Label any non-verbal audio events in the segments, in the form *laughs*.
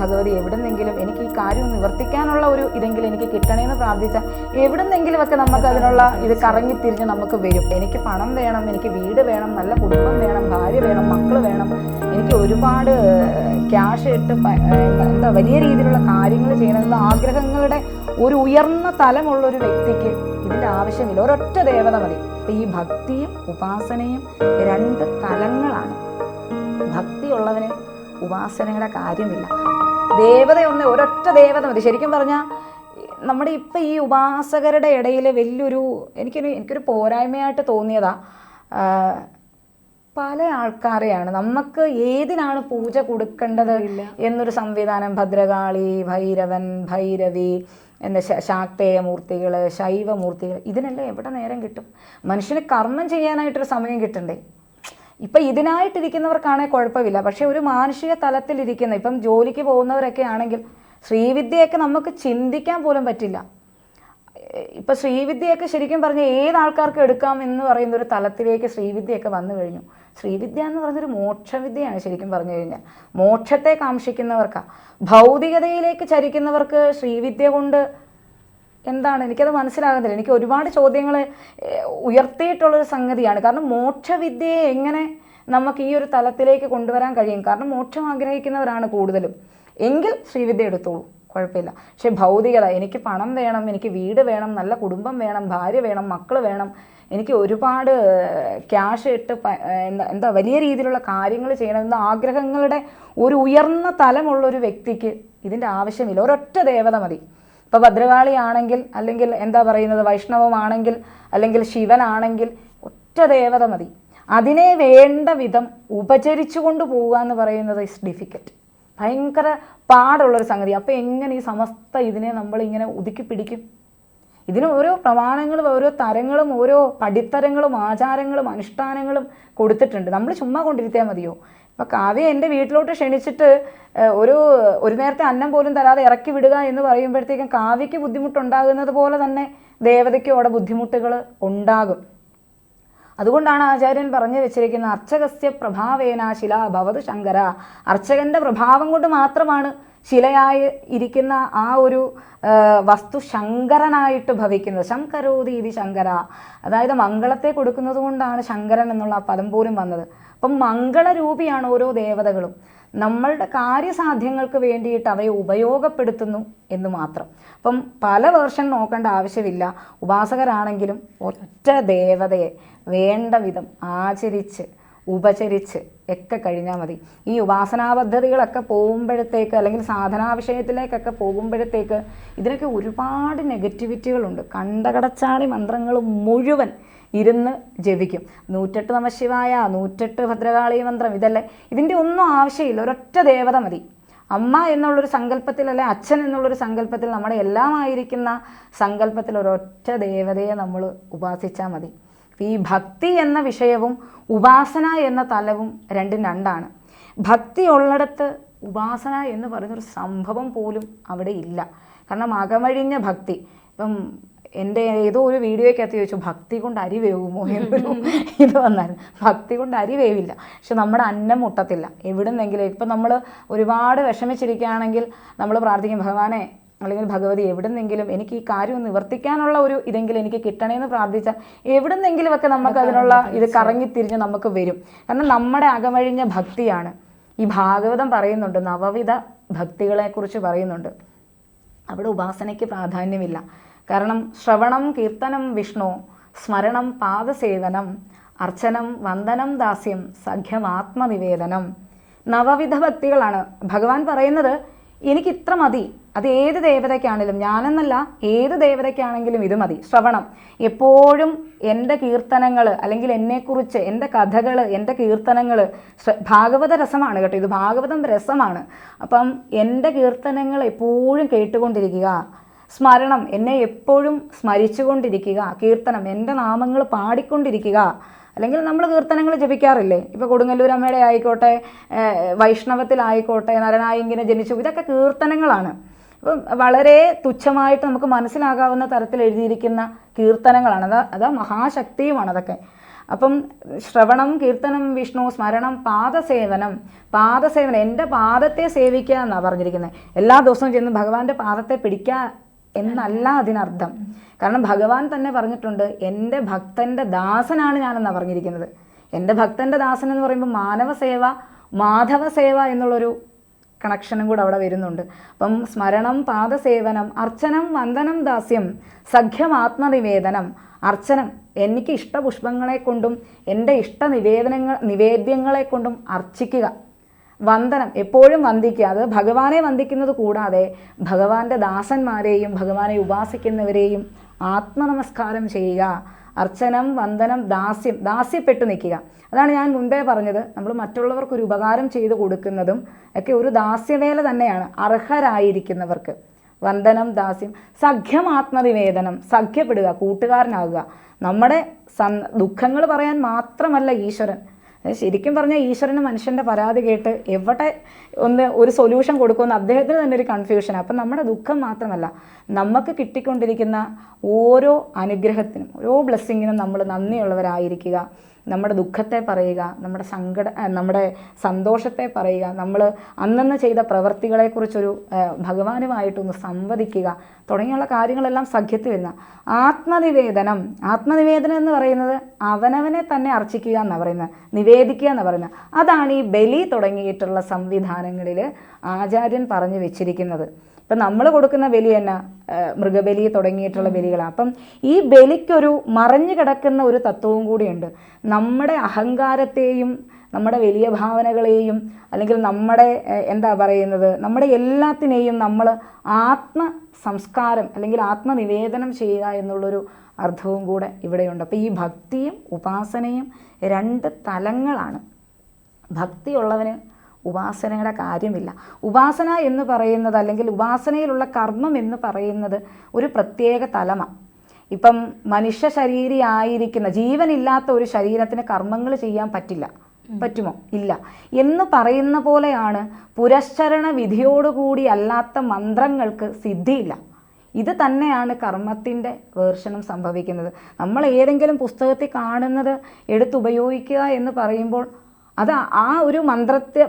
ഭഗവതി എവിടുന്നെങ്കിലും എനിക്ക് ഈ കാര്യം നിവർത്തിക്കാനുള്ള ഒരു ഇതെങ്കിലും എനിക്ക് കിട്ടണേന്ന് പ്രാർത്ഥിച്ചാൽ എവിടുന്നെങ്കിലുമൊക്കെ നമുക്ക് അതിനുള്ള ഇത് കറങ്ങി തിരിഞ്ഞ് നമുക്ക് വരും. എനിക്ക് പണം വേണം എനിക്ക് വീട് വേണം നല്ല കുടുംബം വേണം ഭാര്യ വേണം മക്കൾ വേണം. എനിക്ക് ഒരുപാട് ക്യാഷ് ഇട്ട് എന്താ വലിയ രീതിയിലുള്ള കാര്യങ്ങൾ ചെയ്യണമെന്ന ആഗ്രഹങ്ങളുടെ ഒരു ഉയർന്ന തലമുള്ള ഒരു വ്യക്തിക്ക് ഇതിന്റെ ആവശ്യമില്ല. ഒരൊറ്റ ദേവത മതി. ഈ ഭക്തിയും ഉപാസനയും രണ്ട് തലങ്ങളാണ്. ഭക്തിയുള്ളവന് ഉപാസനയുടെ കാര്യമില്ല. ദേവതയൊന്ന് ഒരൊറ്റ ദേവത മതി. ശരിക്കും പറഞ്ഞാൽ നമ്മുടെ ഇപ്പം ഈ ഉപാസകരുടെ ഇടയിൽ വലിയൊരു എനിക്കൊരു എനിക്കൊരു പോരായ്മയായിട്ട് തോന്നിയതാ പല ആൾക്കാരെയാണ്. നമുക്ക് ഏതിനാണ് പൂജ കൊടുക്കേണ്ടത് എന്നൊരു സംവിധാനം ഭദ്രകാളി ഭൈരവൻ ഭൈരവി എന്താ ശ- ശാക്തേയ മൂർത്തികൾ ശൈവമൂർത്തികൾ ഇതിനെല്ലാം എവിടെ നേരം കിട്ടും? മനുഷ്യന് കർമ്മം ചെയ്യാനായിട്ടൊരു സമയം കിട്ടണ്ടേ? ഇപ്പം ഇതിനായിട്ടിരിക്കുന്നവർക്കാണെങ്കിൽ കുഴപ്പമില്ല. പക്ഷേ ഒരു മാനുഷിക തലത്തിലിരിക്കുന്ന ഇപ്പം ജോലിക്ക് പോകുന്നവരൊക്കെ ആണെങ്കിൽ ശ്രീവിദ്യയൊക്കെ നമുക്ക് ചിന്തിക്കാൻ പോലും പറ്റില്ല. ഇപ്പം ശ്രീവിദ്യയൊക്കെ ശരിക്കും പറഞ്ഞ ഏത് ആൾക്കാർക്ക് എടുക്കാം എന്ന് പറയുന്ന ഒരു തലത്തിലേക്ക് ശ്രീവിദ്യയൊക്കെ വന്നു കഴിഞ്ഞു. ശ്രീവിദ്യ എന്ന് പറഞ്ഞൊരു മോക്ഷവിദ്യയാണ് ശരിക്കും പറഞ്ഞു കഴിഞ്ഞാൽ. മോക്ഷത്തെ കാംക്ഷിക്കുന്നവർക്കാണ് ഭൗതികതയിലേക്ക് ചരിക്കുന്നവർക്ക് ശ്രീവിദ്യ കൊണ്ട് എന്താണ്? എനിക്കത് മനസ്സിലാകുന്നില്ല. എനിക്ക് ഒരുപാട് ചോദ്യങ്ങൾ ഉയർത്തിയിട്ടുള്ളൊരു സംഗതിയാണ്. കാരണം മോക്ഷവിദ്യയെ എങ്ങനെ നമുക്ക് ഈ ഒരു തലത്തിലേക്ക് കൊണ്ടുവരാൻ കഴിയും? കാരണം മോക്ഷം ആഗ്രഹിക്കുന്നവരാണ് കൂടുതലും. എങ്കിൽ ശ്രീവിദ്യ എടുത്തോളൂ. കുഴപ്പമില്ല. പക്ഷേ ഭൗതികത എനിക്ക് പണം വേണം എനിക്ക് വീട് വേണം നല്ല കുടുംബം വേണം ഭാര്യ വേണം മക്കൾ വേണം എനിക്ക് ഒരുപാട് ക്യാഷ് ഇട്ട് എന്താ എന്താ വലിയ രീതിയിലുള്ള കാര്യങ്ങൾ ചെയ്യണമെന്ന ആഗ്രഹങ്ങളുടെ ഒരു ഉയർന്ന തലമുള്ള ഒരു വ്യക്തിക്ക് ഇതിന്റെ ആവശ്യമില്ല. ഒരൊറ്റ ദേവത മതി. ഇപ്പോൾ ഭദ്രകാളിയാണെങ്കിൽ അല്ലെങ്കിൽ എന്താ പറയുന്നത് വൈഷ്ണവമാണെങ്കിൽ അല്ലെങ്കിൽ ശിവനാണെങ്കിൽ ഒറ്റ ദേവത മതി. അതിനെ വേണ്ട വിധം ഉപചരിച്ചു കൊണ്ട് പോവുക എന്ന് പറയുന്നത് ഇസ് ഡിഫിക്കൽട്ട് ഭയങ്കര പാടുള്ളൊരു സംഗതി. അപ്പോൾ എങ്ങനെ ഈ സമസ്ത ഇതിനെ നമ്മൾ ഇങ്ങനെ ഒതുക്കി പിടിക്കും? ഇതിന് ഓരോ പ്രമാണങ്ങളും ഓരോ തരങ്ങളും ഓരോ പടിത്തരങ്ങളും ആചാരങ്ങളും അനുഷ്ഠാനങ്ങളും കൊടുത്തിട്ടുണ്ട്. നമ്മൾ ചുമ്മാ കൊണ്ടിരുത്തിയാൽ മതിയോ? ഇപ്പം കാവ്യ എന്റെ വീട്ടിലോട്ട് ക്ഷണിച്ചിട്ട് ഒരു ഒരു നേരത്തെ അന്നം പോലും തരാതെ ഇറക്കി വിടുക എന്ന് പറയുമ്പോഴത്തേക്കും കാവ്യയ്ക്ക് ബുദ്ധിമുട്ടുണ്ടാകുന്നത് പോലെ തന്നെ ദേവതയ്ക്കും അവിടെ ബുദ്ധിമുട്ടുകൾ ഉണ്ടാകും. അതുകൊണ്ടാണ് ആചാര്യൻ പറഞ്ഞു വെച്ചിരിക്കുന്ന അർച്ചകസ്യ പ്രഭാവേന ശില ഭവത് ശങ്കര. അർച്ചകന്റെ പ്രഭാവം കൊണ്ട് മാത്രമാണ് ശിലയായി ഇരിക്കുന്ന ആ ഒരു വസ്തു ശങ്കരനായിട്ട് ഭവിക്കുന്നത്. ശങ്കരോതി ഇതി ശങ്കര. അതായത് മംഗളത്തെ കൊടുക്കുന്നത് കൊണ്ടാണ് ശങ്കരൻ എന്നുള്ള പദം പോലും വന്നത്. അപ്പം മംഗളരൂപിയാണ് ഓരോ ദേവതകളും. നമ്മളുടെ കാര്യസാധ്യങ്ങൾക്ക് വേണ്ടിയിട്ട് അവയെ ഉപയോഗപ്പെടുത്തുന്നു എന്ന് മാത്രം. അപ്പം പല വേർഷൻ നോക്കേണ്ട ആവശ്യമില്ല. ഉപാസകരാണെങ്കിലും ഒറ്റ ദേവതയെ വേണ്ട വിധം ആചരിച്ച് ഉപചരിച്ച് ഒക്കെ കഴിഞ്ഞാൽ മതി. ഈ ഉപാസനാ പദ്ധതികളൊക്കെ പോകുമ്പോഴത്തേക്ക് അല്ലെങ്കിൽ സാധനാ വിഷയത്തിലേക്കൊക്കെ പോകുമ്പോഴത്തേക്ക് ഇതിനൊക്കെ ഒരുപാട് നെഗറ്റിവിറ്റികളുണ്ട്. കണ്ടകടച്ചാളി മന്ത്രങ്ങൾ മുഴുവൻ ഇരുന്ന് ജപിക്കും. നൂറ്റെട്ട് നമശിവായ നൂറ്റെട്ട് ഭദ്രകാളി മന്ത്രം ഇതല്ലേ? ഇതിന്റെ ഒന്നും ആവശ്യമില്ല. ഒരൊറ്റ ദേവത മതി. അമ്മ എന്നുള്ളൊരു സങ്കല്പത്തിൽ അല്ലെ അച്ഛൻ എന്നുള്ളൊരു സങ്കല്പത്തിൽ നമ്മുടെ എല്ലാമായിരിക്കുന്ന സങ്കല്പത്തിൽ ഒരൊറ്റ ദേവതയെ നമ്മൾ ഉപാസിച്ചാൽ മതി. ഈ ഭക്തി എന്ന വിഷയവും ഉപാസന എന്ന തലവും രണ്ടും രണ്ടാണ്. ഭക്തി ഉള്ളിടത്ത് ഉപാസന എന്ന് പറയുന്നൊരു സംഭവം പോലും അവിടെ ഇല്ല. കാരണം അകമഴിഞ്ഞ ഭക്തി. ഇപ്പം എന്റെ ഏതോ ഒരു വീഡിയോയ്ക്കകത്ത് ചോദിച്ചു ഭക്തി കൊണ്ട് അരി വേവുമോ? എന്നൊരു *laughs* ഇത് വന്നായിരുന്നു. ഭക്തി കൊണ്ട് അരി വേവില്ല. പക്ഷെ നമ്മുടെ അന്നം മുട്ടത്തില്ല. എവിടുന്നെങ്കിലും ഇപ്പം നമ്മൾ ഒരുപാട് വിഷമിച്ചിരിക്കുകയാണെങ്കിൽ നമ്മൾ പ്രാർത്ഥിക്കും ഭഗവാനെ അല്ലെങ്കിൽ ഭഗവതി എവിടുന്നെങ്കിലും എനിക്ക് ഈ കാര്യം നിവർത്തിക്കാനുള്ള ഒരു ഇതെങ്കിലും എനിക്ക് കിട്ടണേ കിട്ടണേന്ന് പ്രാർത്ഥിച്ചാൽ എവിടുന്നെങ്കിലുമൊക്കെ നമുക്ക് അതിനുള്ള ഇത് കറങ്ങി തിരിഞ്ഞ് നമുക്ക് വരും. കാരണം നമ്മുടെ അകമഴിഞ്ഞ ഭക്തിയാണ്. ഈ ഭാഗവതം പറയുന്നുണ്ട് നവവിധ ഭക്തികളെക്കുറിച്ച് പറയുന്നുണ്ട്. അവിടെ ഉപാസനയ്ക്ക് പ്രാധാന്യമില്ല. കാരണം ശ്രവണം കീർത്തനം വിഷ്ണു സ്മരണം പാദസേവനം അർച്ചനം വന്ദനം ദാസ്യം സഖ്യം ആത്മനിവേദനം നവവിധ ഭക്തികളാണ്. ഭഗവാൻ പറയുന്നത് എനിക്ക് ഇത്ര മതി. അത് ഏത് ദേവതയ്ക്കാണെങ്കിലും ഞാനെന്നല്ല ഏത് ദേവതയ്ക്കാണെങ്കിലും ഇത് മതി. ശ്രവണം. എപ്പോഴും എന്റെ കീർത്തനങ്ങൾ അല്ലെങ്കിൽ എന്നെക്കുറിച്ച് എന്റെ കഥകൾ എന്റെ കീർത്തനങ്ങൾ ഭാഗവത രസമാണ് കേട്ടോ. ഇത് ഭാഗവതം രസമാണ്. അപ്പം എന്റെ കീർത്തനങ്ങൾ എപ്പോഴും കേട്ടുകൊണ്ടിരിക്കുക. സ്മരണം എന്നെ എപ്പോഴും സ്മരിച്ചുകൊണ്ടിരിക്കുക. കീർത്തനം എന്റെ നാമങ്ങൾ പാടിക്കൊണ്ടിരിക്കുക. അല്ലെങ്കിൽ നമ്മൾ കീർത്തനങ്ങൾ ജപിക്കാറില്ലേ? ഇപ്പോൾ കൊടുങ്ങല്ലൂർ അമ്മയുടെ ആയിക്കോട്ടെ വൈഷ്ണവത്തിലായിക്കോട്ടെ നരനായി ഇങ്ങനെ ജനിച്ചു. ഇതൊക്കെ കീർത്തനങ്ങളാണ്. അപ്പം വളരെ തുച്ഛമായിട്ട് നമുക്ക് മനസ്സിലാകാവുന്ന തരത്തിൽ എഴുതിയിരിക്കുന്ന കീർത്തനങ്ങളാണ്. അതാ അതാ മഹാശക്തിയുമാണ് അതൊക്കെ. അപ്പം ശ്രവണം കീർത്തനം വിഷ്ണു സ്മരണം പാദസേവനം പാദസേവനം എന്റെ പാദത്തെ സേവിക്കുക എന്നാണ് പറഞ്ഞിരിക്കുന്നത് എല്ലാ ദിവസവും ചെന്ന് ഭഗവാന്റെ പാദത്തെ പിടിക്കുക എന്നല്ല അതിനർത്ഥം. കാരണം ഭഗവാൻ തന്നെ പറഞ്ഞിട്ടുണ്ട് എന്റെ ഭക്തന്റെ ദാസനാണ് ഞാനെന്നാണ് പറഞ്ഞിരിക്കുന്നത്. എന്റെ ഭക്തന്റെ ദാസൻ എന്ന് പറയുമ്പോൾ മാനവ സേവ മാധവ സേവ എന്നുള്ളൊരു കണക്ഷനും കൂടെ അവിടെ വരുന്നുണ്ട്. അപ്പം സ്മരണം പാദസേവനം അർച്ചനം വന്ദനം ദാസ്യം സഖ്യം ആത്മനിവേദനം അർച്ചനം എനിക്ക് ഇഷ്ടപുഷ്പങ്ങളെ കൊണ്ടും എന്റെ ഇഷ്ട നിവേദനങ്ങൾ നിവേദ്യങ്ങളെ കൊണ്ടും അർച്ചിക്കുക. വന്ദനം എപ്പോഴും വന്ദിക്കുക. അത് ഭഗവാനെ വന്ദിക്കുന്നത് കൂടാതെ ഭഗവാന്റെ ദാസന്മാരെയും ഭഗവാനെ ഉപാസിക്കുന്നവരെയും ആത്മനമസ്കാരം ചെയ്യുക. അർച്ചനം വന്ദനം ദാസ്യം ദാസ്യപ്പെട്ടു നിൽക്കുക. അതാണ് ഞാൻ മുൻപേ പറഞ്ഞത്. നമ്മൾ മറ്റുള്ളവർക്ക് ഒരു ഉപകാരം ചെയ്തു കൊടുക്കുന്നതും ഒക്കെ ഒരു ദാസ്യവേല തന്നെയാണ്. അർഹരായിരിക്കുന്നവർക്ക്. വന്ദനം ദാസ്യം സഖ്യം ആത്മനിവേദനം സഖ്യപ്പെടുക കൂട്ടുകാരനാകുക. നമ്മുടെ സന് ദുഃഖങ്ങൾ പറയാൻ മാത്രമല്ല ഈശ്വരൻ. ശരിക്കും പറഞ്ഞാൽ ഈശ്വരന് മനുഷ്യന്റെ പരാതി കേട്ട് എവിടെ ഒന്ന് ഒരു സൊല്യൂഷൻ കൊടുക്കുമെന്ന് അദ്ദേഹത്തിന് തന്നെ ഒരു കൺഫ്യൂഷൻ അപ്പം നമ്മുടെ ദുഃഖം മാത്രമല്ല നമുക്ക് കിട്ടിക്കൊണ്ടിരിക്കുന്ന ഓരോ അനുഗ്രഹത്തിനും ഓരോ ബ്ലെസ്സിങ്ങിനും നമ്മൾ നന്ദിയുള്ളവരായിരിക്കുക. നമ്മുടെ ദുഃഖത്തെ പറയുക നമ്മുടെ സങ്കട നമ്മുടെ സന്തോഷത്തെ പറയുക നമ്മൾ അന്നന്ന് ചെയ്ത പ്രവൃത്തികളെക്കുറിച്ചൊരു ഭഗവാനുമായിട്ടൊന്ന് സംവദിക്കുക തുടങ്ങിയുള്ള കാര്യങ്ങളെല്ലാം സഖ്യത്തിൽ വരുന്ന ആത്മനിവേദനം. ആത്മനിവേദനം എന്ന് പറയുന്നത് അവനവനെ തന്നെ അർച്ചിക്കുക എന്നാണ് പറയുന്നത് നിവേദിക്കുക എന്ന് പറയുന്നത്. അതാണ് ഈ ബലി തുടങ്ങിയിട്ടുള്ള സംവിധാനങ്ങളിൽ ആചാര്യൻ പറഞ്ഞു വെച്ചിരിക്കുന്നത്. ഇപ്പം നമ്മൾ കൊടുക്കുന്ന ബലി തന്നെ മൃഗബലി തുടങ്ങിയിട്ടുള്ള ബലികളാണ്. അപ്പം ഈ ബലിക്കൊരു മറഞ്ഞു കിടക്കുന്ന ഒരു തത്വവും കൂടിയുണ്ട്. നമ്മുടെ അഹങ്കാരത്തെയും നമ്മുടെ വലിയ ഭാവനകളെയും അല്ലെങ്കിൽ നമ്മുടെ എന്താ പറയുന്നത് നമ്മുടെ എല്ലാത്തിനെയും നമ്മൾ ആത്മ സംസ്കാരം അല്ലെങ്കിൽ ആത്മനിവേദനം ചെയ്യുക എന്നുള്ളൊരു അർത്ഥവും കൂടെ ഇവിടെയുണ്ട്. അപ്പോൾ ഈ ഭക്തിയും ഉപാസനയും രണ്ട് തലങ്ങളാണ്. ഭക്തിയുള്ളവന് ഉപാസനയുടെ കാര്യമില്ല. ഉപാസന എന്ന് പറയുന്നത് അല്ലെങ്കിൽ ഉപാസനയിലുള്ള കർമ്മം എന്ന് പറയുന്നത് ഒരു പ്രത്യേക തലമ. ഇപ്പം മനുഷ്യ ശരീരി ആയിരിക്കുന്ന ജീവനില്ലാത്ത ഒരു ശരീരത്തിന് കർമ്മങ്ങൾ ചെയ്യാൻ പറ്റില്ല. പറ്റുമോ? ഇല്ല. എന്ന് പറയുന്ന പോലെയാണ് പുരശ്ചരണ വിധിയോടുകൂടി അല്ലാത്ത മന്ത്രങ്ങൾക്ക് സിദ്ധിയില്ല. ഇത് തന്നെയാണ് കർമ്മത്തിന്റെ വേർഷനം സംഭവിക്കുന്നത്. നമ്മൾ ഏതെങ്കിലും പുസ്തകത്തിൽ കാണുന്നത് എടുത്തുപയോഗിക്കുക എന്ന് പറയുമ്പോൾ അത് ആ ഒരു മന്ത്രത്തെ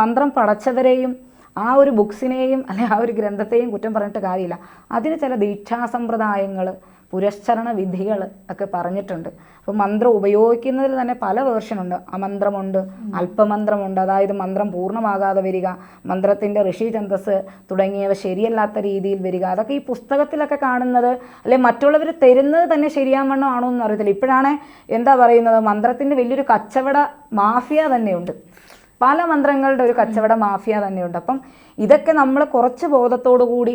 മന്ത്രം പടച്ചവരെയും ആ ഒരു ബുക്സിനെയും അല്ലെ ആ ഒരു ഗ്രന്ഥത്തെയും കുറ്റം പറഞ്ഞിട്ട് കാര്യമില്ല. അതിന് ചില ദീക്ഷാസമ്പ്രദായങ്ങൾ പുരശ്ചരണ വിധികൾ ഒക്കെ പറഞ്ഞിട്ടുണ്ട്. അപ്പോൾ മന്ത്രം ഉപയോഗിക്കുന്നതിൽ തന്നെ പല വേർഷനുണ്ട് അമന്ത്രമുണ്ട് അല്പമന്ത്രമുണ്ട്. അതായത് മന്ത്രം പൂർണമാകാതെ വരിക മന്ത്രത്തിന്റെ ഋഷി ഛന്തസ് തുടങ്ങിയവ ശരിയല്ലാത്ത രീതിയിൽ വരിക. അതൊക്കെ ഈ പുസ്തകത്തിലൊക്കെ കാണുന്നത് അല്ലെ മറ്റുള്ളവർ തരുന്നത് തന്നെ ശരിയാവണ്ണം ആണോ എന്ന് അറിയത്തില്ല. ഇപ്പോഴാണ് എന്താ പറയുന്നത്? മന്ത്രത്തിന്റെ വലിയൊരു കച്ചവട മാഫിയ തന്നെയുണ്ട്. പല മന്ത്രങ്ങളുടെ ഒരു കച്ചവട മാഫിയ തന്നെയുണ്ട്. അപ്പം ഇതൊക്കെ നമ്മൾ കുറച്ച് ബോധത്തോടു കൂടി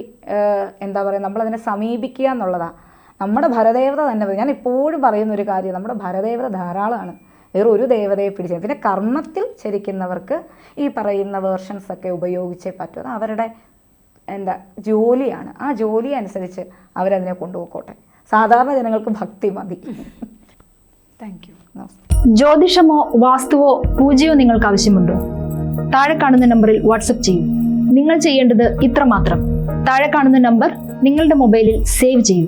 എന്താ പറയുക നമ്മളതിനെ സമീപിക്കുക എന്നുള്ളതാണ് നമ്മുടെ ഭരദേവത തന്നെ. ഞാൻ എപ്പോഴും പറയുന്ന ഒരു കാര്യം നമ്മുടെ ഭരദേവത ധാരാളമാണ്. വേറെ ഒരു ദേവതയെ പിടിച്ചത് പിന്നെ കർമ്മത്തിൽ ചരിക്കുന്നവർക്ക് ഈ പറയുന്ന വേർഷൻസ് ഒക്കെ ഉപയോഗിച്ചേ പറ്റൂ. അത് അവരുടെ എന്താ ജോലിയാണ്. ആ ജോലി അനുസരിച്ച് അവരതിനെ കൊണ്ടുപോയിക്കോട്ടെ. സാധാരണ ജനങ്ങൾക്ക് ഭക്തി മതി. താങ്ക് യു ജ്യോതിഷമോ വാസ്തുവോ പൂജയോ നിങ്ങൾക്ക് ആവശ്യമുണ്ടോ? താഴെ കാണുന്ന നമ്പറിൽ വാട്സപ്പ് ചെയ്യൂ. നിങ്ങൾ ചെയ്യേണ്ടത് ഇത്രമാത്രം. താഴെ കാണുന്ന നമ്പർ നിങ്ങളുടെ മൊബൈലിൽ സേവ് ചെയ്യൂ.